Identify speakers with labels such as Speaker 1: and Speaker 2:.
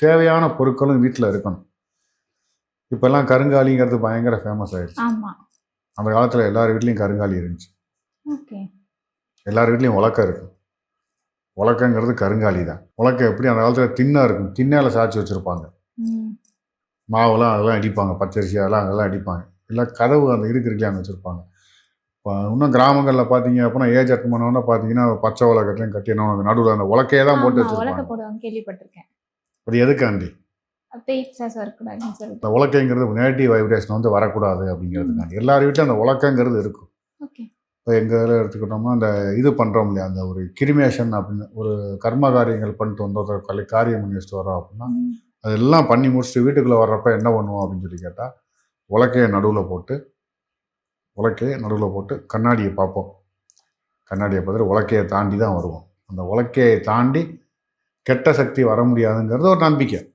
Speaker 1: தேவையான பொருட்களும் வீட்டில் இருக்கணும். இப்போல்லாம் கருங்காலிங்கிறது பயங்கர ஃபேமஸ் ஆயிடுச்சு.
Speaker 2: ஆமா.
Speaker 1: அந்த காலத்தில் எல்லார் வீட்லேயும் கருங்காலி இருந்துச்சு. எல்லார் வீட்லேயும் உலக்கம் இருக்கும் உலக்கங்கிறது கருங்காலி தான். உலக்கம் எப்படி? அந்த காலத்தில் திண்ணா இருக்கும். திண்ணால சாய்ச்சி வச்சுருப்பாங்க.
Speaker 2: ம்.
Speaker 1: மாவுலாம் அதெல்லாம் அடிப்பாங்க பச்சரிசி அதெல்லாம் அதெல்லாம் அடிப்பாங்க இல்லை கதவு அந்த இருக்கு இருக்கலான்னு வச்சுருப்பாங்க. இப்போ இன்னும் கிராமங்களில் பார்த்தீங்க அப்படின்னா ஏஜ் அட்டன் பண்ணோன்னா பார்த்தீங்கன்னா பச்சை உலகத்துலையும் கட்டி என்ன நடுவில் அந்த உலக்கையே தான் போட்டு வச்சுருப்பாங்க.
Speaker 2: கேள்விப்பட்டிருக்கேன்.
Speaker 1: அது எதுக்காண்டி?
Speaker 2: பேச்சஸ் வரக்கூடாதுன்னு சொல்லிட்டு.
Speaker 1: இந்த உலக்கைங்கிறது நெகட்டிவ் வைப்ரேஷன் வந்து வரக்கூடாது அப்படிங்கிறதுக்காண்டி. எல்லார் வீட்லையும் அந்த உலக்கங்கிறது இருக்கும். இப்போ எங்கள் இதில் எடுத்துக்கிட்டோம்னா அந்த இது பண்ணுறோம் இல்லையா அந்த ஒரு கிரிமேஷன் அப்படின்னு ஒரு கர்ம காரியங்கள் பண்ணிட்டு வந்தோம் கலை காரியம் பண்ணி வச்சுட்டு வரோம் அப்படின்னா அதெல்லாம் பண்ணி முடிச்சுட்டு வீட்டுக்குள்ளே வர்றப்ப என்ன பண்ணுவோம் அப்படின்னு சொல்லி கேட்டால் உலக்கையை நடுவில் போட்டு உலக்கையை நடுவில் போட்டு கண்ணாடியை பார்ப்போம். கண்ணாடியை பார்த்துட்டு உலக்கையை தாண்டி தான் வருவோம். அந்த உலக்கையை தாண்டி கெட்ட சக்தி வர முடியாதுங்கிறது ஒரு நம்பிக்கை.